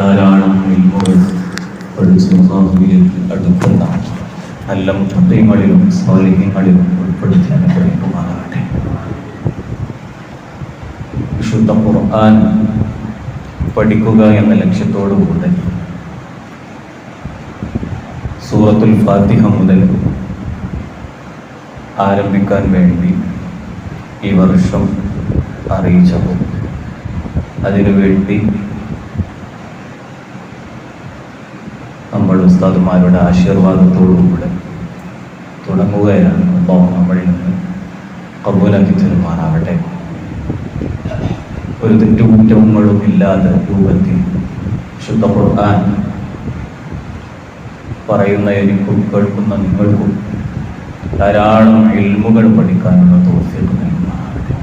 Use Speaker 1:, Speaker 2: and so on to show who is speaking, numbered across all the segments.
Speaker 1: ധാരാളം ഇൽമുകൾ പഠിച്ച് അള്ളാഹുവിലേക്ക് അടുക്കുന്ന നല്ല മുത്തങ്ങളിലും സ്വാലിഹ്യങ്ങളിലും ഉൾപ്പെടുത്തി അനുഗ്രഹിക്കുമാറാകട്ടെ വിശുദ്ധ ഖുർആൻ പഠിക്കുക എന്ന ലക്ഷ്യത്തോടുകൂടെ സൂറത്തുൽ ഫാത്തിഹ മുതൽ ആരംഭിക്കാൻ വേണ്ടി ഈ വർഷം അറിയിച്ചപ്പോൾ അതിനുവേണ്ടി നമ്മൾ ഉസ്താദുമാരുടെ ആശീർവാദത്തോടുകൂടെ തുടങ്ങുകയാണ്. അപ്പോൾ നമ്മളിൽ നിന്ന് കബൂലാക്കി തരുമാറാവട്ടെ. ഒരു തെറ്റുകുറ്റങ്ങളും ഇല്ലാതെ രൂപത്തിൽ ശുദ്ധ ഖുർആൻ പറയുന്ന എനിക്കും കേൾക്കുന്ന നിങ്ങൾക്കും ധാരാളം എൽമുകൾ പഠിക്കാനുള്ള തോഫിക്ക് നൽകുമാറാവട്ടെ.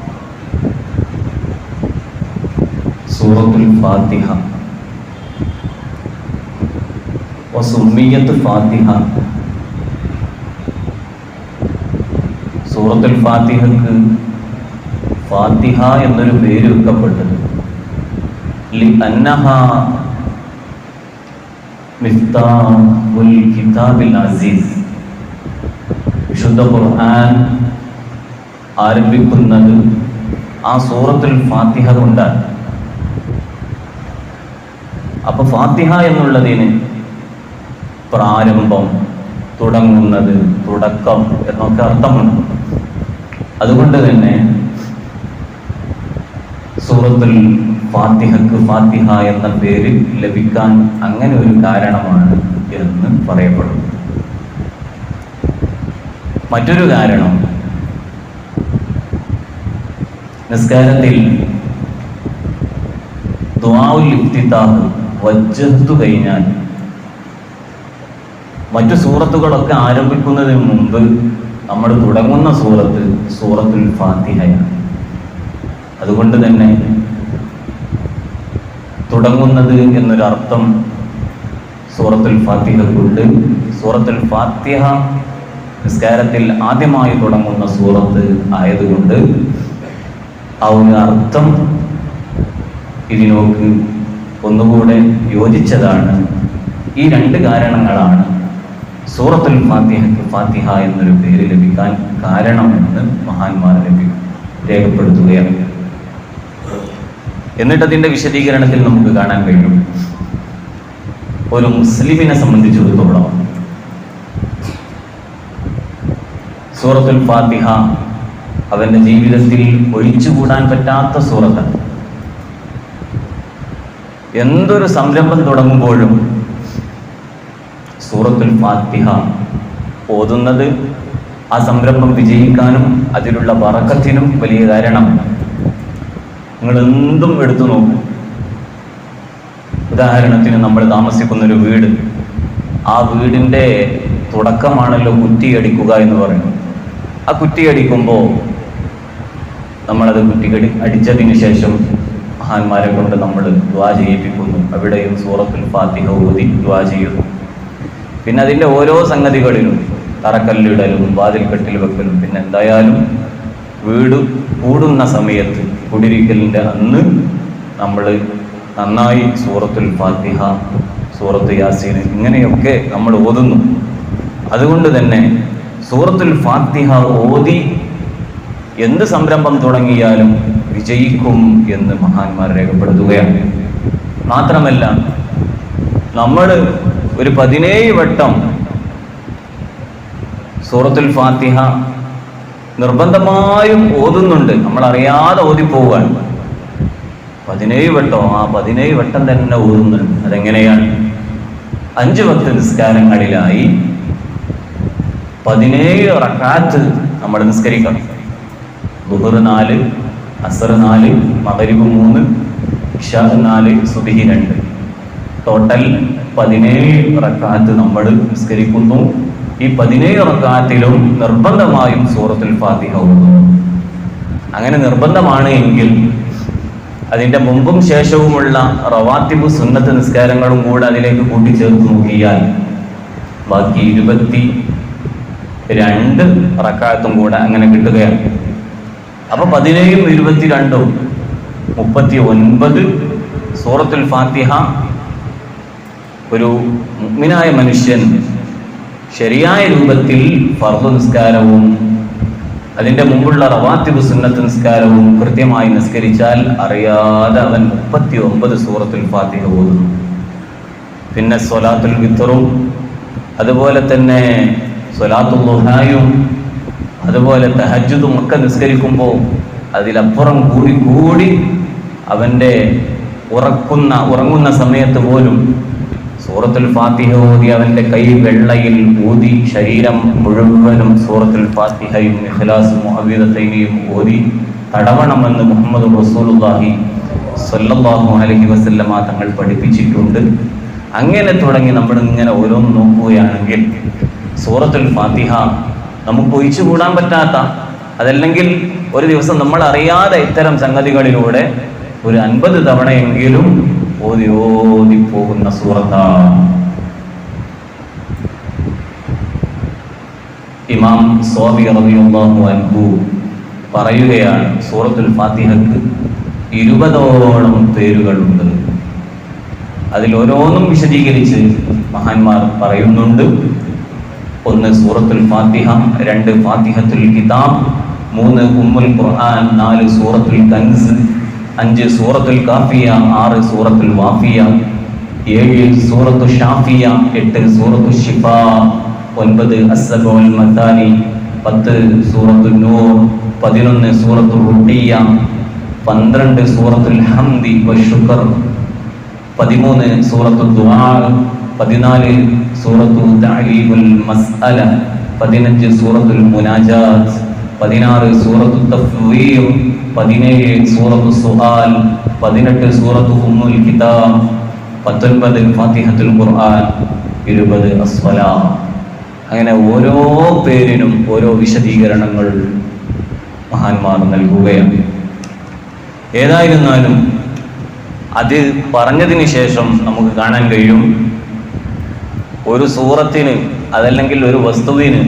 Speaker 1: സൂറത്തുൽ ഫാത്തിഹ വസുമ്മിയത്ത് ഫാത്തിഹ. സൂറത്തുൽ ഫാത്തിഹക്ക് ഫാത്തിഹ എന്നൊരു പേര് വെക്കപ്പെട്ടത്. ലി അന്നഹ മിഫ്താഹുൽ കിതാബിൽ അസീസ്. വിശുദ്ധ ഖുർആൻ ആരംഭിക്കുന്നത് ആ സൂറത്തുൽ ഫാത്തിഹ കൊണ്ടാണ്. അപ്പൊ ഫാത്തിഹ എന്നുള്ളതിന് പ്രാരംഭം തുടങ്ങുന്നത് തുടക്കം എന്നൊക്കെ അർത്ഥമുണ്ട്. അതുകൊണ്ട് തന്നെ സൂറത്തുൽ ഫാത്തിഹക്ക് ഫാത്തിഹ എന്ന പേര് ലഭിക്കാൻ അങ്ങനെ ഒരു കാരണമാണ് എന്ന് പറയപ്പെടുന്നു. മറ്റൊരു കാരണം നിസ്കാരത്തിൽ ദുആഉൽ ഇഫ്തിതാഹ് വജ്ജത്തു കഴിഞ്ഞാൽ മറ്റു സൂറത്തുകളൊക്കെ ആരംഭിക്കുന്നതിന് മുമ്പ് നമ്മൾ തുടങ്ങുന്ന സൂറത്ത് സൂറത്തുൽ ഫാത്തിഹയാണ്. അതുകൊണ്ട് തന്നെ തുടങ്ങുന്നത് എന്നൊരർത്ഥം സൂറത്തുൽ ഫാത്തിഹക്കുണ്ട്. സൂറത്തുൽ ഫാത്തിഹ നിസ്കാരത്തിൽ ആദ്യമായി തുടങ്ങുന്ന സൂറത്ത് ആയതുകൊണ്ട് ആ ഒരു അർത്ഥം ഇതിനോക്ക് ഒന്നുകൂടെ യോജിച്ചതാണ്. ഈ രണ്ട് കാരണങ്ങളാണ് സൂറത്തുൽ ഫാത്തിഹയ്ക്ക് ഫാത്തിഹ എന്നൊരു പേര് ലഭിക്കാൻ കാരണമെന്ന് മഹാന്മാർ ലഭി രേഖപ്പെടുത്തുകയാണ്. എന്നിട്ട് അതിന്റെ വിശദീകരണത്തിൽ നമുക്ക് കാണാൻ കഴിയും. ഒരു മുസ്ലിമിനെ സംബന്ധിച്ചിടത്തോളം സൂറത്തുൽ ഫാത്തിഹ അവന്റെ ജീവിതത്തിൽ ഒഴിച്ചുകൂടാൻ പറ്റാത്ത സൂറത്താണ്. എന്തൊരു സംരംഭം തുടങ്ങുമ്പോഴും സൂറത്തുൽ ഫാത്തിഹ. ഓതുന്നത് ആ സംരംഭം വിജയിക്കാനും അതിലുള്ള വറക്കത്തിനും വലിയ കാരണം. നിങ്ങൾ എന്തും എടുത്തു നോക്കും. ഉദാഹരണത്തിന് നമ്മൾ താമസിക്കുന്ന ഒരു വീട്. ആ വീടിന്റെ തുടക്കമാണല്ലോ കുറ്റിയടിക്കുക എന്ന് പറയുന്നത്. ആ കുറ്റിയടിക്കുമ്പോൾ നമ്മളത് കുറ്റികടി അടിച്ചതിന് ശേഷം മഹാന്മാരെ കൊണ്ട് നമ്മൾ ദ്വാ ചെയ്യിപ്പിക്കുന്നു. അവിടെയും സൂറത്തുൽ ഫാത്തിഹ ഊതി ദ്വാ ചെയ്യുന്നു. പിന്നെ അതിന്റെ ഓരോ സംഗതികളിലും തറക്കല്ലിടലും വാതിൽ കെട്ടിൽ വെക്കലും പിന്നെ എന്തായാലും വീട് കൂടുന്ന സമയത്ത് കുടിരിക്കലിന്റെ അന്ന് നമ്മൾ നന്നായി സൂറത്തുൽ ഫാത്തിഹ സൂറത്ത് യാസീൻ ഇങ്ങനെയൊക്കെ നമ്മൾ ഓതുന്നു. അതുകൊണ്ട് തന്നെ സൂറത്തുൽ ഫാത്തിഹ ഓതി എന്ത് സംരംഭം തുടങ്ങിയാലും വിജയിക്കും എന്ന് മഹാന്മാർ രേഖപ്പെടുത്തുകയാണ്. മാത്രമല്ല നമ്മൾ ഒരു പതിനേഴ് വട്ടം സൂറത്തുൽ ഫാത്തിഹ നിർബന്ധമായും ഓതുന്നുണ്ട്. നമ്മൾ അറിയാതെ ഓതിപ്പോവുകയാണ് പതിനേഴ് വട്ടം ആ പതിനേഴ് വട്ടം തന്നെ ഓതുന്നുണ്ട്. അതെങ്ങനെയാണ്? അഞ്ച് പത്ത് നിസ്കാരങ്ങളിലായി പതിനേഴ് റക്കാത്ത് നമ്മൾ നിസ്കരിക്കണം. ബുഹർ നാല് അസർ നാല് മകരിബ് മൂന്ന് ഇഷ നാല് സുബിഹി രണ്ട്. ടോട്ടൽ പതിനേഴ് റക്കാത്ത് നമ്മൾ നിസ്കരിക്കുന്നു. ഈ പതിനേഴ് റക്കാത്തിലും നിർബന്ധമായും സൂറത്തുൽ ഫാത്തിഹ ഓതുന്നു. അങ്ങനെ നിർബന്ധമാണ് എങ്കിൽ അതിന്റെ മുമ്പും ശേഷവുമുള്ള റവാത്തിബ് സുന്നത്ത് നിസ്കാരങ്ങളും കൂടെ അതിലേക്ക് കൂട്ടിച്ചേർത്ത് നോക്കിയാൽ ബാക്കി ഇരുപത്തി രണ്ട് റക്കാത്തും കൂടെ അങ്ങനെ കിട്ടുകയാണ്. അപ്പൊ പതിനേഴും ഇരുപത്തിരണ്ടും മുപ്പത്തി ഒൻപത് സൂറത്തുൽ ഫാത്തിഹ ഒരു മുഗ്മിനായ മനുഷ്യൻ ശരിയായ രൂപത്തിൽ ഫർദ് നിസ്കാരവും അതിന്റെ മുമ്പുള്ള റവാത്തിബ് സുന്നത്ത് നിസ്കാരവും കൃത്യമായി നിസ്കരിച്ചാൽ അറിയാതെ അവൻ മുപ്പത്തി ഒമ്പത് സൂറത്തുൽ ഫാത്തിഹ ഓതുന്നു. പിന്നെ സൊലാത്തുൽ വിത്തറും അതുപോലെ തന്നെ സ്വലാത്തുൽ ലുഹായും അതുപോലെ തഹജ്ജുദും ഒക്കെ നിസ്കരിക്കുമ്പോൾ അതിലപ്പുറം കൂടി കൂടി അവന്റെ ഉറക്കുന്ന ഉറങ്ങുന്ന സമയത്ത് പോലും സൂറത്തുൽ ഫാത്തിഹ ഓതി അവന്റെ കൈ വെള്ളയിൽ ഊതി ശരീരം മുഴുവനും സൂറത്തുൽ ഫാത്തിഹയും ഇഖ്ലാസും മുഹബീദത്തൈനിയും ഓതി തടവണമെന്ന് മുഹമ്മദ് റസൂലുള്ളാഹി സ്വല്ലല്ലാഹു അലൈഹി വസല്ലമ തങ്ങൾ പഠിപ്പിച്ചിട്ടുണ്ട്. അങ്ങനെ തുടങ്ങി നമ്മൾ ഇങ്ങനെ ഓരോന്ന് നോക്കുകയാണെങ്കിൽ സൂറത്തുൽ ഫാത്തിഹ നമുക്ക് ഒഴിച്ചുകൂടാൻ പറ്റാത്ത അതല്ലെങ്കിൽ ഒരു ദിവസം നമ്മൾ അറിയാതെ ഇത്തരം സംഗതികളിലൂടെ ഒരു അൻപത് തവണയെങ്കിലും ഓതി ഓതി പോകുന്ന സൂറത്താണ് ഇമാം സ്വാമി റളിയല്ലാഹു അൻഹു പറയുകയാണ് സൂറത്തുൽ ഫാത്തിഹക്ക് ഇരുപതോളം പേരുകളുണ്ട്. അതിൽ ഓരോന്നും വിശദീകരിച്ച് മഹാന്മാർ പറയുന്നുണ്ട്. ഒന്ന് സൂറത്തുൽ ഫാത്തിഹ രണ്ട് ഫാത്തിഹത്തുൽ കിതാബ് മൂന്ന് ഉമ്മുൽ ഖുർആൻ നാല് സൂറത്തുൽ കൻസ് അഞ്ച് സൂറത്തുൽ കാഫിയ ആറ് സൂറത്തുൽ വാഫിയ ഏഴ് സൂറത്തു ഷാഫിയ എട്ട് സൂറത്തു ഷിഫ ഒൻപത് അസബോൽ മത്താനി പത്ത് സൂറത്തു നൂർ പതിനൊന്ന് സൂറത്തു റുട്ടിയ പന്ത്രണ്ട് സൂറത്തുൽ ഹംദി ഷുക്കർ പതിമൂന്ന് സൂറത്തു ദുആ പതിനാല് സൂറത്തു തഅലീമുൽ മസ്അല പതിനഞ്ച് സൂറത്തുൽ മുനാജാത്ത് പതിനാറ് സൂറത്തു തഫ്വീർ പതിനേഴ് സൂറത്തു സുഹാൽ പതിനെട്ട് സൂറത്തു ഉമ്മുൽ കിതാബ് പത്തൊൻപത് ഫാത്തിഹത്തുൽ ഖുർആൻ ഇരുപത് അസ്വലാ. അങ്ങനെ ഓരോ പേരിനും ഓരോ വിശദീകരണങ്ങൾ മഹാന്മാർ നൽകുകയാണ്. ഏതായിരുന്നാലും അത് പറഞ്ഞതിന് ശേഷം നമുക്ക് കാണാൻ കഴിയും. ഒരു സൂറത്തിന് അതല്ലെങ്കിൽ ഒരു വസ്തുവിന്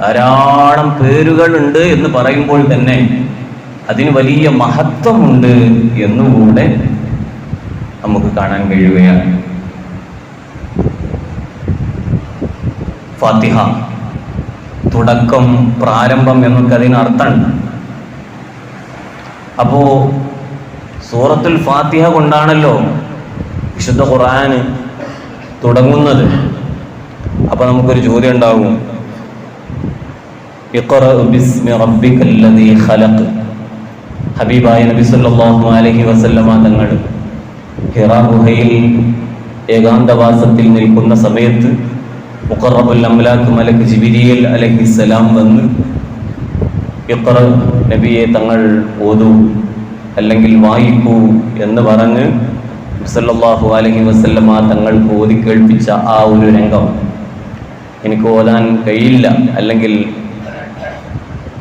Speaker 1: ധാരാളം പേരുകളുണ്ട് എന്ന് പറയുമ്പോൾ തന്നെ അതിന് വലിയ മഹത്വമുണ്ട് എന്നുകൂടെ നമുക്ക് കാണാൻ കഴിയുകയാണ്. ഫാത്തിഹ തുടക്കം പ്രാരംഭം എന്നൊക്കെ അതിന് അർത്ഥമുണ്ട് അപ്പോ സൂറത്തുൽ ഫാത്തിഹ കൊണ്ടാണല്ലോ വിശുദ്ധ ഖുർആൻ തുടങ്ങുന്നത്. അപ്പൊ നമുക്കൊരു ചോദ്യം ഉണ്ടാവും ഇഖ്റ ബിസ്മി റബ്ബിക്കല്ലദീ ഖലഖ് ഹബീബായ നബി സല്ലല്ലാഹു അലൈഹി വസല്ലമ തങ്ങൾ ഹിറാ ഗുഹയിൽ ഏകാന്തവാസത്തിൽ നിൽക്കുന്ന സമയത്ത് മുഖറബുൽ അംലാക്ക് മലക്ക് ജിബിരിയൽ അലഹിസ്സലാം വന്ന് ഇഖ്റ നബിയെ തങ്ങൾ ഓതൂ അല്ലെങ്കിൽ വായിക്കൂ എന്ന് പറഞ്ഞ് സല്ലല്ലാഹു അലഹി വസല്ലമ തങ്ങൾക്ക് ഓതി കേൾപ്പിച്ച ആ ഒരു രംഗം എനിക്ക് ഓതാൻ കഴിയില്ല അല്ലെങ്കിൽ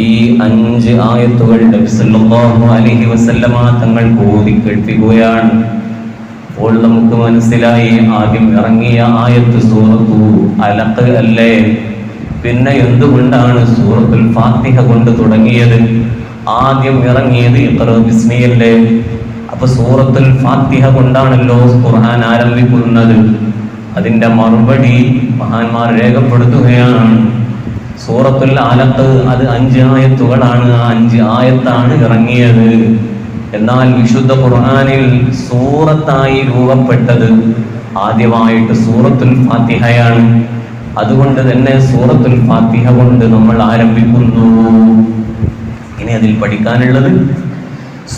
Speaker 1: ഈ അഞ്ച് ആയത്തുകൾ അലൈഹി വസല്ലമ തങ്ങൾ ഓതി കേൾപ്പിക്കുകയാണ് അപ്പോൾ നമുക്ക് മനസ്സിലായി ആദ്യം ഇറങ്ങിയ ആയത്ത് സൂറത്തു അലക്ക് അല്ലേ? പിന്നെ എന്തുകൊണ്ടാണ് സൂറത്തുൽ ഫാത്തിഹ കൊണ്ട് തുടങ്ങിയത്? ആദ്യം ഇറങ്ങിയത് ഇത്ര ബിസ്മിയല്ലേ? അപ്പൊ സൂറത്തുൽ ഫാത്തിഹ കൊണ്ടാണല്ലോ ഖുർആൻ ആരംഭിക്കുന്നത്. അതിന്റെ മറുപടി മഹാന്മാർ രേഖപ്പെടുത്തുകയാണ്. സൂറത്തുൽ ആലത്ത് അത് അഞ്ച് ആയത്തുകളാണ്. ആ അഞ്ച് ആയത്താണ് ഇറങ്ങിയത്. എന്നാൽ വിശുദ്ധ ഖുർആാനിൽ സൂറത്തായി രൂപപ്പെട്ടത് ആദ്യമായിട്ട് സൂറത്തുൽ ഫാത്തിഹയാണ്. അതുകൊണ്ട് തന്നെ സൂറത്തുൽ ഫാത്തിഹ കൊണ്ട് നമ്മൾ ആരംഭിക്കുന്നു. ഇനി അതിൽ പഠിക്കാനുള്ളത്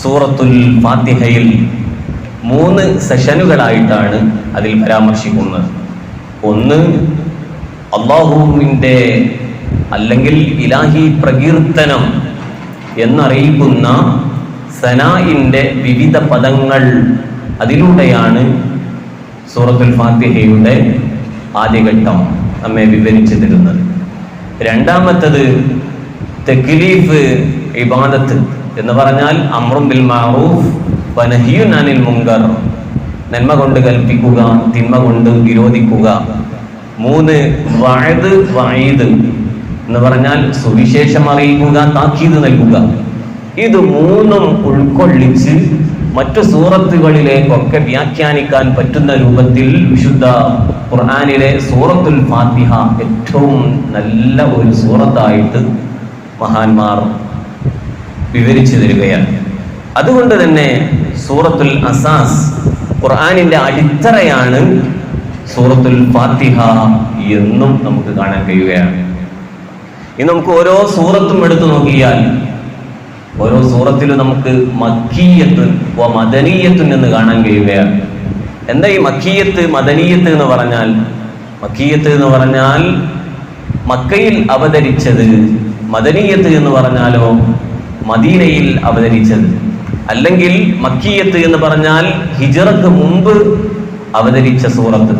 Speaker 1: സൂറത്തുൽ ഫാത്തിഹയിൽ മൂന്ന് സെഷനുകളായിട്ടാണ് അതിൽ പരാമർശിക്കുന്നത്. ഒന്ന് അള്ളാഹുവിന്റെ അല്ലെങ്കിൽ ഇലാഹി പ്രകീർത്തനം എന്നറിയിക്കുന്ന സനായിന്റെ വിവിധ പദങ്ങൾ അതിലൂടെയാണ് സൂറത്തുൽ ഫാത്തിഹയുടെ ആദ്യഘട്ടം നമ്മെ വിവരിച്ചു തരുന്നത്. രണ്ടാമത്തത് തെക്കിലീഫ് ഇബാദത്ത് എന്ന് പറഞ്ഞാൽ അമ്രും ബിൽ മാറൂഫ് വനഹിയുൻ അനിൽ മുങ്കർ. നന്മ കൊണ്ട് കൽപ്പിക്കുക തിന്മ കൊണ്ട് വിരോധിക്കുക. മൂന്ന് വഅദ് വഈദ്. എന്ന് പറഞ്ഞാൽ സുവിശേഷം അറിയിക്കുക താക്കീത് നൽകുക. ഇത് മൂന്നും ഉൾക്കൊള്ളിച്ച് മറ്റു സൂറത്തുകളിലേക്കൊക്കെ വ്യാഖ്യാനിക്കാൻ പറ്റുന്ന രൂപത്തിൽ വിശുദ്ധ ഖുർആനിലെ സൂറത്തുൽ ഫാത്തിഹ ഏറ്റവും നല്ല ഒരു സൂറത്തായിട്ട് മഹാന്മാർ വിവരിച്ചു തരികയാണ്. അതുകൊണ്ട് തന്നെ സൂറത്തുൽ അസാസ് ഖുർആാനിന്റെ അടിത്തറയാണ് സൂറത്തുൽ ഫാത്തിഹ എന്നും നമുക്ക് കാണാൻ കഴിയുകയാണ്. ഇനി നമുക്ക് ഓരോ സൂറത്തും എടുത്തു നോക്കിയാൽ ഓരോ സൂറത്തിലും നമുക്ക് മക്കീയത്ത് വ മദനീയത്തുൻ എന്ന് കാണാൻ കഴിയുകയാണ്. എന്താ ഈ മക്കീയത്ത് മദനീയത്ത് എന്ന് പറഞ്ഞാൽ? മക്കീയത്ത് എന്ന് പറഞ്ഞാൽ മക്കയിൽ അവതരിച്ചത് മദനീയത്ത് എന്ന് പറഞ്ഞാലോ മദീനയിൽ അവതരിച്ചത്. അല്ലെങ്കിൽ മക്കീയത്ത് എന്ന് പറഞ്ഞാൽ ഹിജറക്ക് മുമ്പ് അവതരിച്ച സൂറത്ത്.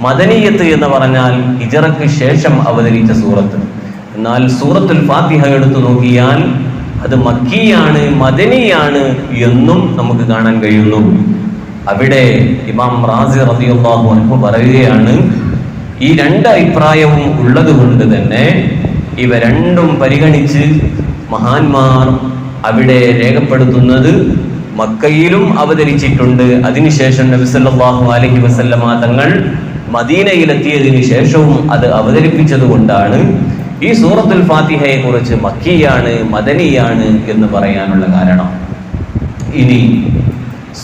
Speaker 1: മദനീയത്ത് എന്ന് പറഞ്ഞാൽ ഹിജറക്ക് ശേഷം അവതരിച്ച സൂറത്ത്. എന്നാൽ സൂറത്തുൽ ഫാത്തിഹ എടുത്തു നോക്കിയാൽ അത് മക്കിയാണ് മദനിയാണ് എന്നും നമുക്ക് കാണാൻ കഴിയുന്നു. അവിടെ ഇമാം റാസി റളിയല്ലാഹു അൻഹു പറയുകയാണ് ഈ രണ്ട് അഭിപ്രായവും ഉള്ളത് കൊണ്ട് തന്നെ ഇവ രണ്ടും പരിഗണിച്ച് മഹാന്മാർ അവിടെ രേഖപ്പെടുത്തുന്നത് മക്കയിലും അവതരിച്ചിട്ടുണ്ട്. അതിനുശേഷം നബി സല്ലല്ലാഹു അലൈഹി വസല്ലമ തങ്ങൾ മദീനയിലെത്തിയതിനു ശേഷവും അത് അവതരിപ്പിച്ചത് കൊണ്ടാണ് ഈ സൂറത്തുൽ ഫാത്തിഹയെ കുറിച്ച് മക്കിയാണ് മദനിയാണ് എന്ന് പറയാനുള്ള കാരണം ഇനി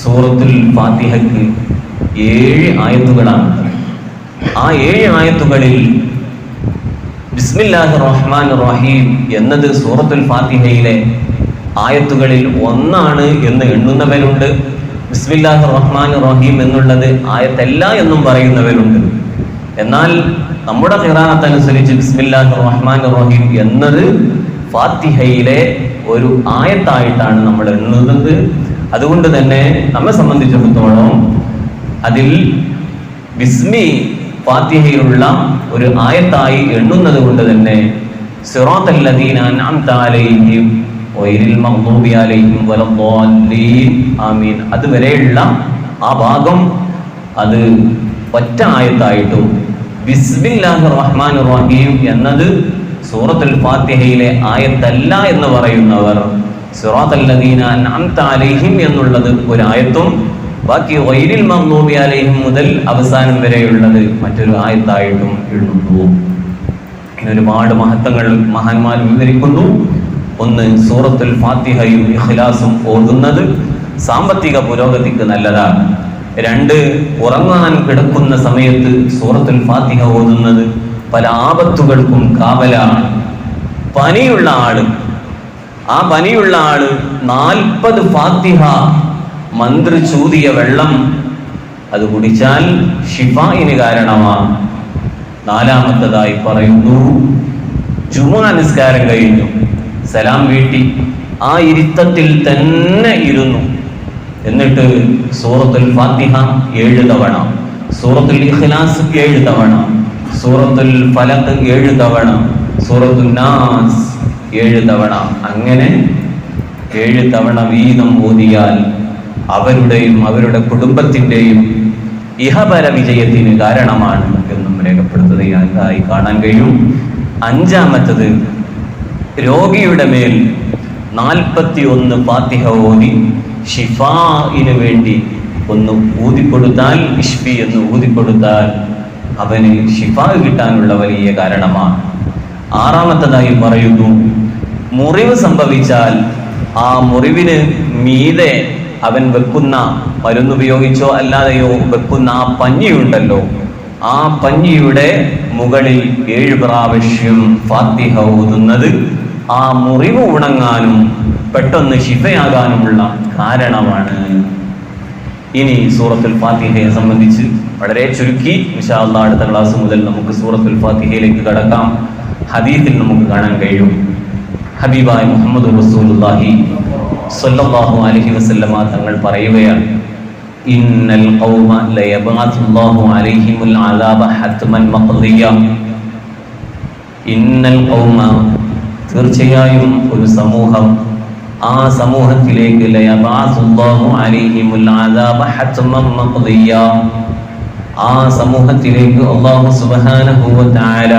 Speaker 1: സൂറത്തുൽ ഫാത്തിഹയ്ക്ക് ഏഴ് ആയത്തുകളാണ്. ആ ഏഴ് ആയത്തുകളിൽ ബിസ്മില്ലാഹി റഹ്മാൻ റഹീം എന്നത് സൂറത്തുൽ ഫാത്തിഹയിലെ ആയത്തുകളിൽ ഒന്നാണ് എന്ന് എണ്ണുന്നവരുണ്ട്. ബിസ്മില്ലാഹി റഹ്മാൻ റഹീം എന്നുള്ളത് ആയത്തല്ല എന്നും പറയുന്നവരുണ്ട്. എന്നാൽ നമ്മുടെ ഖിറാനത്തനുസരിച്ച് ബിസ്മില്ലാഹി റഹ്മാൻ റഹീം എന്നത് ഫാത്തിഹയിലെ ഒരു ആയത്തായിട്ടാണ് നമ്മൾ എണ്ണുന്നത്. അതുകൊണ്ട് തന്നെ നമ്മെ സംബന്ധിച്ചിടത്തോളം അതിൽ ബിസ്മി ഫാത്തിഹയിലുള്ള ഒരു ആയത്തായി എണ്ണുന്നത് കൊണ്ട് തന്നെ അതുവരെയുള്ള ആ ഭാഗം അത് ഒറ്റ ആയത്തായിട്ടും റഹ്മാനിർ റഹീം എന്നത് സൂറത്തുൽ ഫാത്തിഹയിലെ ആയത്തല്ല എന്ന് പറയുന്നവർ. അലൈഹിം എന്നുള്ളത് ഒരു ആയത്തും ബാക്കി വൈരിൽ മഗ്ദൂബി അലൈഹിം മുതൽ അവസാനം വരെയുള്ളത് മറ്റൊരു ആയത്തായിട്ടും എഴുതുന്നു ഒരുപാട് മഹത്വങ്ങൾ മഹാന്മാർ വിവരിക്കുന്നു. ഒന്ന് സൂറത്തുൽ ഫാത്തിഹയും ഇഖ്ലാസും ഓതുന്നത് സാമ്പത്തിക പുരോഗതിക്ക് നല്ലതാണ്. രണ്ട് ഉറങ്ങാൻ കിടക്കുന്ന സമയത്ത് സൂറത്തുൽ ഫാത്തിഹ ഓതുന്നത് പല ആപത്തുകൾക്കും കാവലാണ്. പനിയുള്ള ആൾ ആ പനിയുള്ള ആൾ നാൽപ്പത് ഫാത്തിഹ മന്ത്രി ചൂതിയ വെള്ളം അത് കുടിച്ചാൽ ഷിഫായിന് കാരണമാണ്. നാലാമത്തതായി പറയുന്നു ജുമാ നിസ്കാരം കഴിഞ്ഞു. സലാം വീട്ടി. ആ ഇരുത്തത്തിൽ തന്നെ ഇരുന്നു. എന്നിട്ട് സൂറത്തുൽ ഫാത്തിഹ ഏഴ് തവണ സൂറത്തുൽ ഇഖ്ലാസ് ഏഴ് തവണ സൂറത്തുൽ ഫലത്ത് ഏഴ് തവണ സൂറത്തുൽ നാസ് ഏഴ് തവണ. അങ്ങനെ ഏഴ് തവണ വീതം ഓതിയാൽ അവരുടെയും അവരുടെ കുടുംബത്തിന്റെയും ഇഹപര വിജയത്തിന് കാരണമാണ് എന്നും രേഖപ്പെടുത്തുന്നതായി കാണാൻ കഴിയും? അഞ്ചാമത്തത് രോഗിയുടെ മേൽ നാൽപ്പത്തി ഒന്ന് ഫാത്തിഹ ഓതി ഷിഫായിന് വേണ്ടി ഒന്ന് ഊതിക്കൊടുത്താൽ ഇഷ്ഫി എന്ന് ഊതിക്കൊടുത്താൽ അവന് ഷിഫാ കിട്ടാനുള്ള വലിയ കാരണമാണ്. ആറാമത്തതായി പറയുന്നു മുറിവ് സംഭവിച്ചാൽ ആ മുറിവിന് മീതെ അവൻ വെക്കുന്ന മരുന്നുപയോഗിച്ചോ അല്ലാതെയോ വെക്കുന്ന ആ പഞ്ഞിയുണ്ടല്ലോ ആ പഞ്ഞിയുടെ മുകളിൽ ഏഴ് പ്രാവശ്യം ഫാത്തിഹ ഊതുന്നത് ആ മുറിവ് ഉണങ്ങാനും പെട്ടെന്ന് ശിഫയാകാനുമുള്ള കാരണമാണ് ഇനി സൂറത്തുൽ ഫാത്തിഹയെ സംബന്ധിച്ച് വളരെ ചുരുക്കി. വിശാല അടുത്ത ക്ലാസ് മുതൽ നമുക്ക് സൂറത്തുൽ ഫാത്തിഹയിലേക്ക് കടക്കാം. ഹദീത്തിൽ നമുക്ക് കാണാൻ കഴിയും. ഹബീബായ് മുഹമ്മദ് റസൂലുള്ളാഹി സ്വല്ലല്ലാഹു അലൈഹി വസല്ലമ തങ്ങൾ പറയുകയാണ് ഇന്നൽ ഖൗമ ലയബഅത്തുല്ലാഹു അലൈഹിമുൽ അദാബ ഹത്മൻ മഖ്ദിയ. ഇന്നൽ ഖൗമ തീർച്ചയായും ഒരു സമൂഹം ആ സമൂഹത്തിലേക്ക് ആ സമൂഹത്തിലേക്ക് അള്ളാഹു സുബാനുഭൂവത്തായ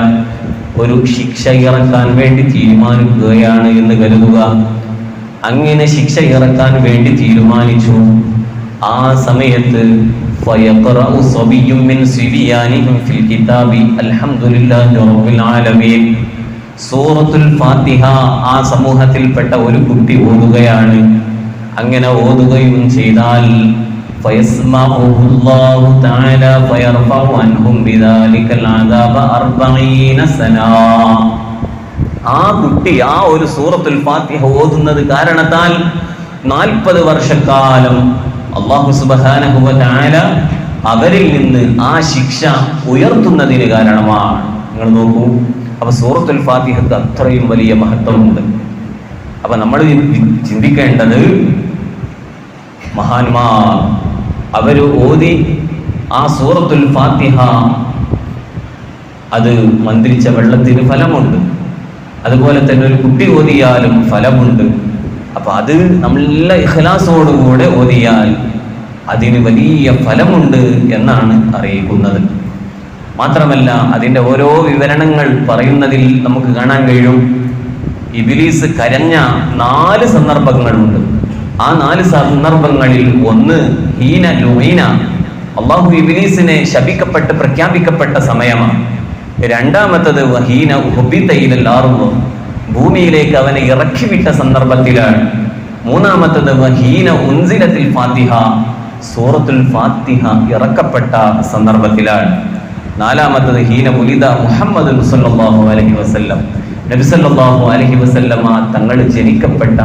Speaker 1: ഒരു ശിക്ഷ ഇറക്കാൻ വേണ്ടി തീരുമാനിക്കുകയാണ് എന്ന് കരുതുക. അങ്ങനെ ശിക്ഷ ഇറക്കാൻ വേണ്ടി തീരുമാനിച്ചു. ആ സമയത്ത് ഫിൽ കിതാബി അൽഹംദുലില്ലാഹി റബ്ബിൽ ആലമീൻ. സൂറത്തുൽ ഫാത്തിഹ ആ സമൂഹത്തിൽപ്പെട്ട ഒരു കുട്ടി ഓതുകയാണ്. അങ്ങനെ ഓതുകയും ചെയ്താൽ ആ കുട്ടി ആ ഒരു സൂറത്തുൽ ഫാത്തിഹ ഓതുന്നത് കാരണത്താൽ നാൽപ്പത് വർഷക്കാലം അള്ളാഹു സുബാനഹുബാല അവരിൽ നിന്ന് ആ ശിക്ഷ ഉയർത്തുന്നതിന് കാരണമാണ്. നിങ്ങൾ നോക്കൂ. അപ്പൊ സൂറത്തുൽ ഫാത്തിഹത്ത് അത്രയും വലിയ മഹത്വമുണ്ട്. അപ്പൊ നമ്മൾ ചിന്തിക്കേണ്ടത് മഹാന്മാർ അവർ ഓതി ആ സൂറത്തുൽ ഫാത്തിഹ അത് മന്ത്രിച്ച വെള്ളത്തിന് ഫലമുണ്ട്. അതുപോലെ തന്നെ ഒരു കുട്ടി ഓതിയാലും ഫലമുണ്ട്. അപ്പൊ അത് നല്ല ഇഖലാസോടുകൂടെ ഓതിയാൽ അതിന് വലിയ ഫലമുണ്ട് എന്നാണ് അറിയിക്കുന്നത്. മാത്രമല്ല അതിന്റെ ഓരോ വിവരണങ്ങൾ പറയുന്നതിൽ നമുക്ക് കാണാൻ കഴിയും. ഇബിലീസ് കരഞ്ഞ നാല് സന്ദർഭങ്ങളുണ്ട്. ആ നാല് സന്ദർഭങ്ങളിൽ ഒന്ന് ഹീന ലുഹീന അള്ളാഹു ഇബിലീസിനെ ശപിക്കപ്പെട്ട് പ്രഖ്യാപിക്കപ്പെട്ട സമയമാണ്. രണ്ടാമത്തത് വഹീന ഹുബിത്തയിലാറുന്നു ഭൂമിയിലേക്ക് അവനെ ഇറക്കിവിട്ട സന്ദർഭത്തിലാണ്. മൂന്നാമത്തത് വഹീന ഉൻസിലത്തിൽ ഫാത്തിഹ. സൂറത്തുൽ ഫാത്തിഹ ഇറക്കപ്പെട്ട സന്ദർഭത്തിലാണ്. നാലാമത്തത് ഹീന മുലിത മുഹമ്മദ് സല്ലല്ലാഹു അലൈഹി വസല്ലം. നബി സല്ലല്ലാഹു അലൈഹി വസല്ലമ തങ്ങൾ ജനിക്കപ്പെട്ട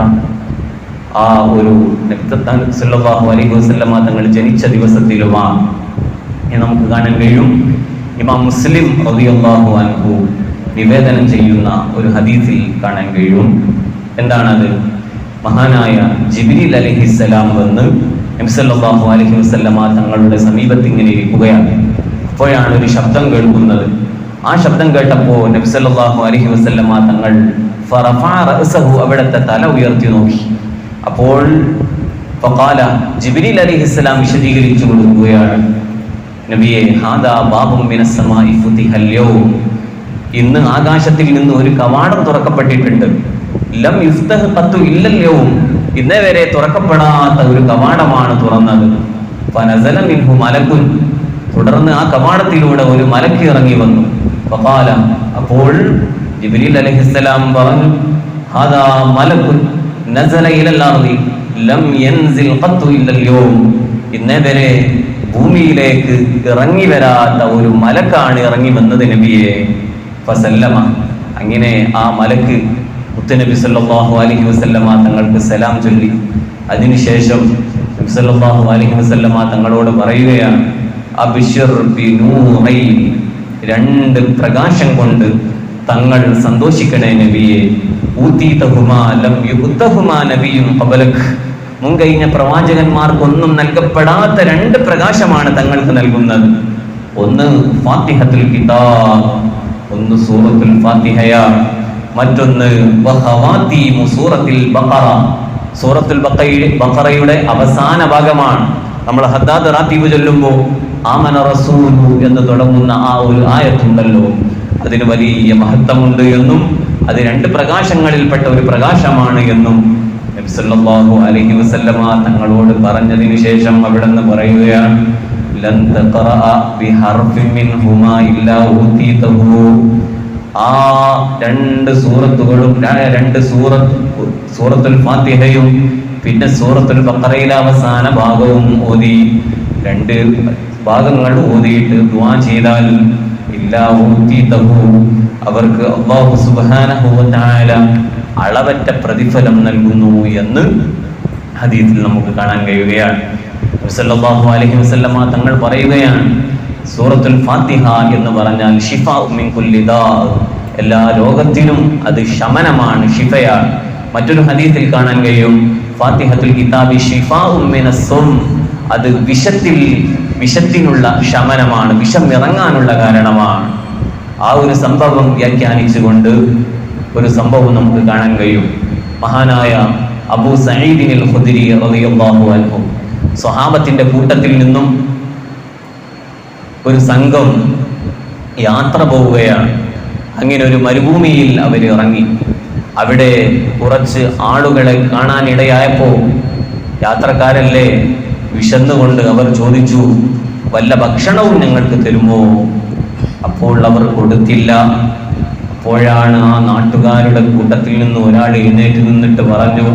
Speaker 1: ആ ഒരു നബി സല്ലല്ലാഹു അലൈഹി വസല്ലമ തങ്ങൾ ജനിച്ച ദിവസത്തിലുമാ നമുക്ക് കാണാൻ കഴിയും. ഇമാം മുസ്ലിം റളിയല്ലാഹു അൻഹു നിവേദനം ചെയ്യുന്ന ഒരു ഹദീസിൽ കാണാൻ കഴിയും. എന്താണത്? മഹാനായ ജിബ്രീൽ അലൈഹിസ്സലാം വന്ന് നബി സല്ലല്ലാഹു അലൈഹി വസല്ലമ തങ്ങളുടെ സമീപത്ത് ഇങ്ങനെ ഇരിക്കുകയാണ്. അപ്പോഴാണ് ഒരു ശബ്ദം കേൾക്കുന്നത്. ആ ശബ്ദം കേട്ടപ്പോൾ നബി അലഹി അലൈഹി വസല്ലമ തങ്ങൾ അവിടുത്തെ തല ഉയർത്തി നോക്കി. അപ്പോൾ ഫഖാല ജിബ്രീൽ ഇസ്ലാം വിശദീകരിച്ചു കൊടുക്കുകയാണ്. നബിയെ ഹാദാ ഇന്ന് ആകാശത്തിൽ നിന്ന് ഒരു കവാടം തുറക്കപ്പെട്ടിട്ടുണ്ട്. ലം യുഫ്തഹ് പത്തു ഇല്ലല്ലോ ഇന്നേ വരെ തുറക്കപ്പെടാത്ത ഒരു കവാടമാണ് തുറന്നത്. പനസലമിൻഹു മലക്കുൻ. തുടർന്ന് ആ കവാടത്തിലൂടെ ഒരു മലക്ക് ഇറങ്ങി വന്നു. ഫഖാല അപ്പോൾ ജിബ്രീൽ അലൈഹിസ്സലാം പറഞ്ഞു ഹാദാ മലക്കുൻ നസല ഇലൽ ലം യൻസിൽ ഖത്തു ഇല്ലല്ലോ ഇന്നേ വരെ ഭൂമിയിലേക്ക് ഇറങ്ങി വരാത്ത ഒരു മലക്കാണ് ഇറങ്ങി വന്നത് നബിയെ. ഫസല്ലമ അങ്ങനെ ആ മലക്ക് മുത്തനബി സല്ലല്ലാഹു അലഹി വസല്ലമ തങ്ങൾക്ക് സലാം ചൊല്ലി. അതിനുശേഷം നബി സല്ലല്ലാഹു അലൈഹി വസല്ലമ തങ്ങളോട് പറയുകയാണ് രണ്ട് പ്രകാശം കൊണ്ട് തങ്ങൾ സന്തോഷിക്കണേ നബിയെ. മുൻകഴിഞ്ഞ പ്രവാചകന്മാർക്കൊന്നും നൽകപ്പെടാത്ത രണ്ട് പ്രകാശമാണ് തങ്ങൾക്ക് നൽകുന്നത്. ഒന്ന് ഫാത്തിഹത്തുൽ കിതാബ് ഒന്ന് സൂറത്തിൽ ഫാത്തിഹയ മറ്റൊന്ന് സൂറത്തിൽ ബഖറ. സൂറത്തുൽ ബഖറയുടെ അവസാന ഭാഗമാണ്. നമ്മൾ ഹദ്ദാദ് റാത്തീബ് ചൊല്ലുമ്പോൾ ആമന റസൂലു എന്ന് തുടങ്ങുന്ന ആ ഒരു ആയത്തുണ്ടല്ലോ. അതിന് വലിയ മഹത്വമുണ്ട് എന്നും അത് രണ്ട് പ്രകാശങ്ങളിൽപ്പെട്ട ഒരു പ്രകാശമാണ് എന്നും നബി സല്ലല്ലാഹു അലൈഹി വസല്ലമ തങ്ങളോട് പറഞ്ഞതിനു ശേഷം അവിടെ നിന്ന് പറയുകയാണ് ആ രണ്ട് സൂറത്തുകളും രണ്ട് സൂറത്ത് സൂറത്തുൽ ഫാത്തിഹയും പിന്നെ സൂറത്തുൽ ബക്കറയിലെ അവസാന ഭാഗവും ഓതി രണ്ട് ഭാഗങ്ങൾ ഓതിയിട്ട് ദുആ ചെയ്താൽ അവർക്ക് തആല അളവറ്റ പ്രതിഫലം നൽകുന്നു എന്ന് ഹദീത്തിൽ നമുക്ക് കാണാൻ കഴിയുകയാണ്. സല്ലല്ലാഹു അലൈഹി തങ്ങൾ പറയുകയാണ് സൂറത്തുൽ ഫാത്തിഹ എന്ന് പറഞ്ഞാൽ ഷിഫ മിൻ കുല്ലി ദാ. എല്ലാ രോഗത്തിനും അത് ശമനമാണ് ഷിഫയാണ്. മറ്റൊരു ഹദീത്തിൽ കാണാൻ കഴിയും ഫാത്തിഹത്തുൽ കിതാബി ഷിഫ മിനസ്സും അത് വിഷത്തിൽ വിഷത്തിനുള്ള ശമനമാണ് വിഷം ഇറങ്ങാനുള്ള കാരണമാണ്. ആ ഒരു സംഭവം വ്യാഖ്യാനിച്ചുകൊണ്ട് ഒരു സംഭവം നമുക്ക് കാണാൻ കഴിയും. മഹാനായ അബൂ സഈദിനിൽ ഖുദരി റളിയല്ലാഹു അൻഹു സ്വഹാബത്തിന്റെ കൂട്ടത്തിൽ നിന്നും ഒരു സംഘം യാത്ര പോവുകയാണ്. അങ്ങനെ ഒരു മരുഭൂമിയിൽ അവർ ഇറങ്ങി. അവിടെ കുറച്ച് ആളുകളെ കാണാനിടയായപ്പോൾ യാത്രക്കാരല്ലേ വിശന്നുകൊണ്ട് അവർ ചോദിച്ചു വല്ല ഭക്ഷണവും ഞങ്ങൾക്ക് തരുമോ? അപ്പോൾ അവർ കൊടുത്തില്ല. അപ്പോഴാണ് ആ നാട്ടുകാരുടെ കൂട്ടത്തിൽ നിന്ന് ഒരാൾ എഴുന്നേറ്റ് നിന്നിട്ട് പറഞ്ഞു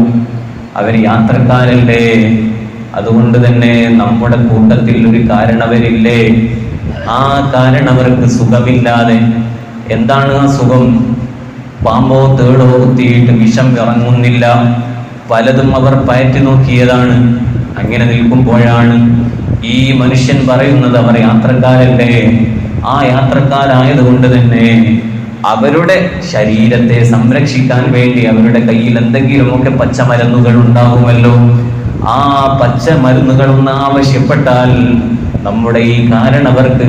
Speaker 1: അവർ യാത്രക്കാരല്ലേ അതുകൊണ്ട് തന്നെ നമ്മുടെ കൂട്ടത്തിൽ ഒരു കാരണവരില്ലേ? ആ കാരണവർക്ക് സുഖമില്ലാതെ എന്താണ് ആ സുഖം? പാമ്പോ തേടോ കുത്തിയിട്ട് വിഷം ഇറങ്ങുന്നില്ല പലതും അവർ പയറ്റി നോക്കിയതാണ്. അങ്ങനെ നിൽക്കുമ്പോഴാണ് ഈ മനുഷ്യൻ പറയുന്നത് അവർ യാത്രക്കാരല്ലേ? ആ യാത്രക്കാരായതുകൊണ്ട് തന്നെ അവരുടെ ശരീരത്തെ സംരക്ഷിക്കാൻ വേണ്ടി അവരുടെ കയ്യിൽ എന്തെങ്കിലുമൊക്കെ പച്ചമരുന്നുകൾ ഉണ്ടാകുമല്ലോ. ആ പച്ച മരുന്നുകളൊന്ന് ആവശ്യപ്പെട്ടാൽ നമ്മുടെ ഈ കാരണവർക്ക്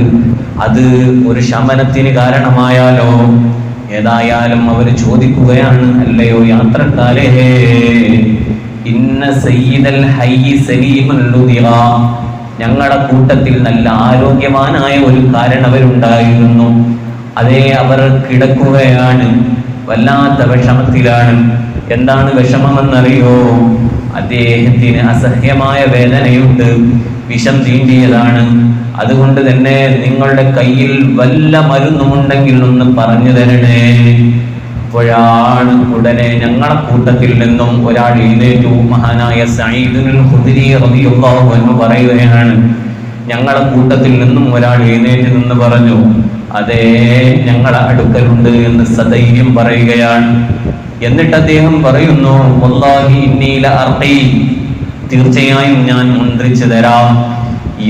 Speaker 1: അത് ഒരു ശമനത്തിന് കാരണമായാലോ? ഏതായാലും അവർ ചോദിക്കുകയാണ് അല്ലയോ യാത്രക്കാരെ ഇന്ന സയ്യിദൽ ഹയ്യി സലീമുൽ ലുദിറ ഞങ്ങളുടെ കൂട്ടത്തിൽ നല്ല ആരോഗ്യവാനായ ഒരു കാരണവരുണ്ടായിരുന്നു അതേ അവർ കിടക്കുകയാണ് വല്ലാത്ത വിഷമത്തിലാണ്. എന്താണ് വിഷമമെന്നറിയോ? അദ്ദേഹത്തിന് അസഹ്യമായ വേദനയുണ്ട് വിഷം തീണ്ടിയതാണ്. അതുകൊണ്ട് തന്നെ നിങ്ങളുടെ കയ്യിൽ വല്ല മരുന്നുമുണ്ടെങ്കിൽ ഒന്ന് പറഞ്ഞു തരണേ. അപ്പോഴാണ് ഉടനെ ഞങ്ങളുടെ കൂട്ടത്തിൽ നിന്നും ഒരാൾ എഴുന്നേറ്റു. മഹാനായ റളിയല്ലാഹു അൻഹു പറയുകയാണ് ഞങ്ങളുടെ കൂട്ടത്തിൽ നിന്നും ഒരാൾ എഴുന്നേറ്റ് നിന്ന് പറഞ്ഞു അതേ ഞങ്ങളെ അടുക്കലുണ്ട് എന്ന് സധൈര്യം പറയുകയാണ്. എന്നിട്ട് അദ്ദേഹം പറയുന്നു തീർച്ചയായും ഞാൻ മന്ത്രിച്ചു തരാം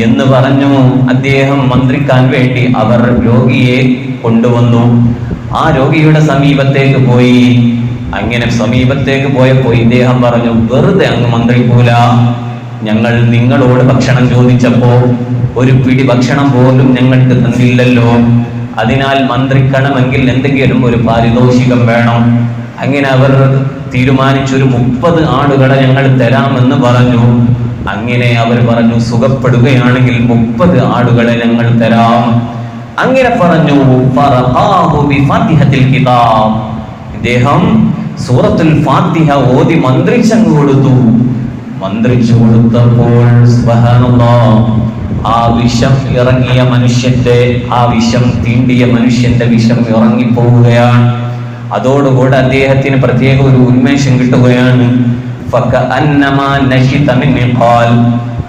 Speaker 1: എന്ന് പറഞ്ഞു. അദ്ദേഹം മന്ത്രിക്കാൻ വേണ്ടി അവർ രോഗിയെ കൊണ്ടുവന്നു. ആ രോഗിയുടെ സമീപത്തേക്ക് പോയി. അങ്ങനെ സമീപത്തേക്ക് പോയപ്പോ ഇദ്ദേഹം പറഞ്ഞു വെറുതെ അങ്ങ് പോല. ഞങ്ങൾ നിങ്ങളോട് ഭക്ഷണം ചോദിച്ചപ്പോ ഒരു പിടി ഭക്ഷണം പോലും ഞങ്ങൾക്ക് തന്നില്ലല്ലോ. അതിനാൽ മന്ത്രിക്കണമെങ്കിൽ എന്തെങ്കിലും ഒരു പാരിതോഷികം വേണം. അങ്ങനെ അവർ തീരുമാനിച്ചൊരു മുപ്പത് ആടുകളെ ഞങ്ങൾ തരാമെന്ന് പറഞ്ഞു. അങ്ങനെ അവർ പറഞ്ഞു സുഖപ്പെടുകയാണെങ്കിൽ മുപ്പത് ആടുകളെ ഞങ്ങൾ തരാം. അങ്ങനെ പറഞ്ഞു കിതാബ്. ഇദ്ദേഹം സൂറത്തുൽ ഫാത്തിഹ ഓതി മന്ത്രിച്ചങ്ങ് കൊടുത്തു. മന്ത്രിച്ചു കൊടുത്തപ്പോൾ ആ വിഷം ഇറങ്ങിയ മനുഷ്യന്റെ ആ വിഷം തീണ്ടിയ മനുഷ്യന്റെ വിഷം ഇറങ്ങിപ്പോവുകയാണ്. അതോടുകൂടെ അദ്ദേഹത്തിന് പ്രത്യേക ഒരു ഉന്മേഷം കിട്ടുകയാണ്.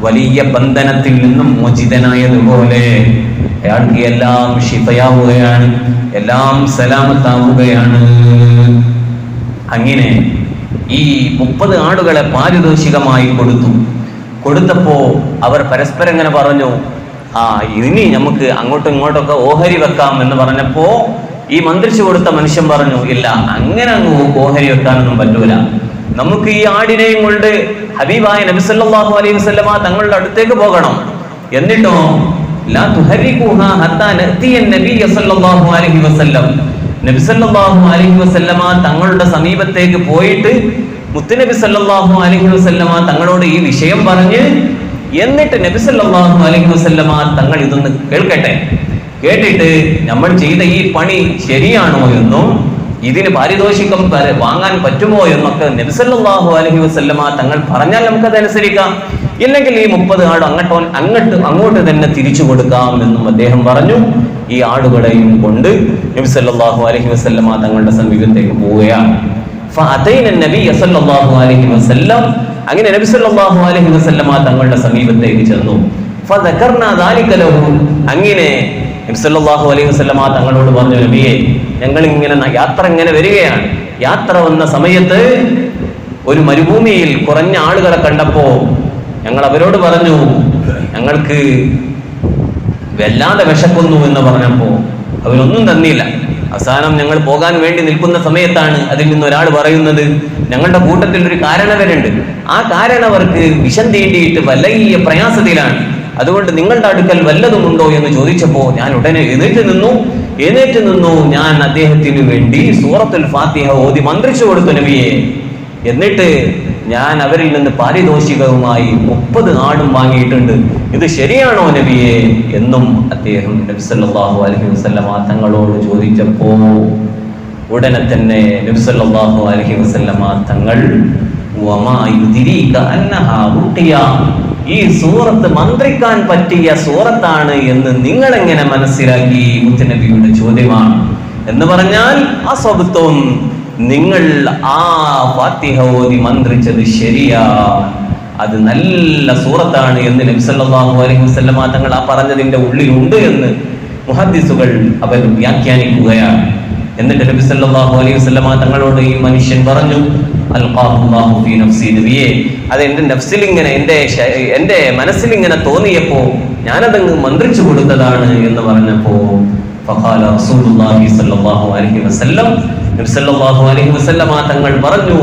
Speaker 1: വലിയ ബന്ധനത്തിൽ നിന്നും മോചിതനായതുപോലെ. അയാൾക്ക് എല്ലാം ഷിഫയാവുകയാണ് എല്ലാം സലാമത്താവുകയാണ്. അങ്ങനെ ഈ മുപ്പത് ആടുകളെ പാരിതോഷികമായി കൊടുത്തു. കൊടുത്തപ്പോ അവർ പരസ്പരം ഇങ്ങനെ പറഞ്ഞു ആ ഇനി നമുക്ക് അങ്ങോട്ടും ഇങ്ങോട്ടൊക്കെ ഓഹരി വെക്കാം എന്ന് പറഞ്ഞപ്പോ ഈ മന്ത്രിച്ചു കൊടുത്ത മനുഷ്യൻ പറഞ്ഞു ഇല്ല അങ്ങനെ അങ്ങ് ഓഹരി വെക്കാനൊന്നും പറ്റൂല. നമുക്ക് ഈ ആടിനെയും കൊണ്ട് ഹബീബായ നബി സല്ലല്ലാഹു അലൈഹി വസല്ലമ തങ്ങളുടെ അടുത്തേക്ക് പോകണം. എന്നിട്ടോ തങ്ങളുടെ സമീപത്തേക്ക് പോയിട്ട് മുത്തുനബി സല്ലാഹു അലഹി വസല്ലമ തങ്ങളോട് ഈ വിഷയം പറഞ്ഞ് എന്നിട്ട് നബി സല്ലല്ലാഹു അലൈഹി വസല്ലമ തങ്ങൾ ഇതൊന്ന് കേൾക്കട്ടെ. കേട്ടിട്ട് നമ്മൾ ചെയ്ത ഈ പണി ശരിയാണോ എന്നും ഇതിന് പാരിതോഷികം വാങ്ങാൻ പറ്റുമോ എന്നൊക്കെ നബിസല്ലാഹു അലഹി വസ്ല്ലമ തങ്ങൾ പറഞ്ഞാൽ നമുക്കത് അനുസരിക്കാം. ഇല്ലെങ്കിൽ ഈ മുപ്പത് ആട് അങ്ങോട്ടോ അങ്ങോട്ട് അങ്ങോട്ട് തന്നെ തിരിച്ചു കൊടുക്കാം എന്നും അദ്ദേഹം പറഞ്ഞു. ഈ ആടുകളെയും കൊണ്ട് നബിസല്ലാഹു അലഹി വസ്ല്ലമ തങ്ങളുടെ സമീപത്തേക്ക് പോവുകയാണ്. അങ്ങനെ നബി സല്ലല്ലാഹു അലൈഹി തങ്ങളുടെ സമീപത്തേക്ക് ചെന്നു. അങ്ങനെ നബി സല്ലല്ലാഹു അലൈഹി വസല്ലമ തങ്ങളോട് പറഞ്ഞു നബിയെ ഞങ്ങൾ ഇങ്ങനെ യാത്ര ഇങ്ങനെ വരികയാണ്. യാത്ര വന്ന സമയത്ത് ഒരു മരുഭൂമിയിൽ കുറഞ്ഞ ആളുകളെ കണ്ടപ്പോ ഞങ്ങൾ അവരോട് പറഞ്ഞു ഞങ്ങൾക്ക് വല്ലാതെ വിശക്കുന്നു എന്ന് പറഞ്ഞപ്പോ അവരൊന്നും തന്നില്ല. അവസാനം ഞങ്ങൾ പോകാൻ വേണ്ടി നിൽക്കുന്ന സമയത്താണ് അതിൽ നിന്ന് ഒരാൾ പറയുന്നത് ഞങ്ങളുടെ കൂട്ടത്തിൽ ഒരു കാരണവരുണ്ട്. ആ കാരണവർക്ക് വിഷം തീണ്ടിയിട്ട് വലിയ പ്രയാസത്തിലാണ്. അതുകൊണ്ട് നിങ്ങളുടെ അടുക്കൽ വല്ലതുമുണ്ടോ എന്ന് ചോദിച്ചപ്പോ ഞാൻ ഉടനെ എഴുന്നേറ്റ് നിന്നു. എഴുന്നേറ്റ് നിന്നു. ഞാൻ അദ്ദേഹത്തിന് വേണ്ടി സൂറത്തുൽ ഫാത്തിഹ ഓതി മന്ത്രിച്ചു കൊടുത്തു നബിയെ. എന്നിട്ട് ഞാൻ അവരിൽ നിന്ന് പാരിതോഷികവുമായി മുപ്പത് ആടും വാങ്ങിയിട്ടുണ്ട്. ഇത് ശരിയാണോ നബിയെ? എന്നും അദ്ദേഹം നബി സല്ലല്ലാഹു അലൈഹി വസല്ലമ തങ്ങളോട് ചോദിച്ചപ്പോ ഉടനെ തന്നെ നബി സല്ലല്ലാഹു അലൈഹി വസല്ലമ തങ്ങൾ ഈ സൂറത്ത് മന്ത്രിക്കാൻ പറ്റിയ സൂറത്താണ് എന്ന് നിങ്ങൾ എങ്ങനെ മനസ്സിലാക്കി? മുത്തനബിയുടെ ചോദ്യമാണ്. എന്ന് പറഞ്ഞാൽ ആ സ്വബത്വം നിങ്ങൾ ആ ഫാത്തിഹ ഓതി മന്ത്രിച്ചത് ശരിയാ. അത് നല്ല സൂറത്താണ് എന്ന് നബി സല്ലല്ലാഹു അലൈഹി വസല്ലമ തങ്ങൾ ആ പറഞ്ഞതിന്റെ ഉള്ളിലുണ്ട് എന്ന് മുഹദ്ദിസുകൾ അവർ വ്യാഖ്യാനിക്കുകയാണ്. എന്നിട്ട് നബി സല്ലല്ലാഹു അലൈഹി വസല്ലമ തങ്ങളോട് ഈ മനുഷ്യൻ പറഞ്ഞു നബിയെ അത് എന്റെ നഫ്സിൽ ഇങ്ങനെ എന്റെ എന്റെ മനസ്സിൽ ഇങ്ങനെ തോന്നിയപ്പോ ഞാനതങ്ങ് മന്ത്രിച്ചു കൊടുത്തതാണ് എന്ന് പറഞ്ഞപ്പോ ഫഖാല റസൂലുള്ളാഹി സ്വല്ലല്ലാഹു അലൈഹി വസല്ലം നബി അലൈഹി വസല്ലമ തങ്ങൾ പറഞ്ഞു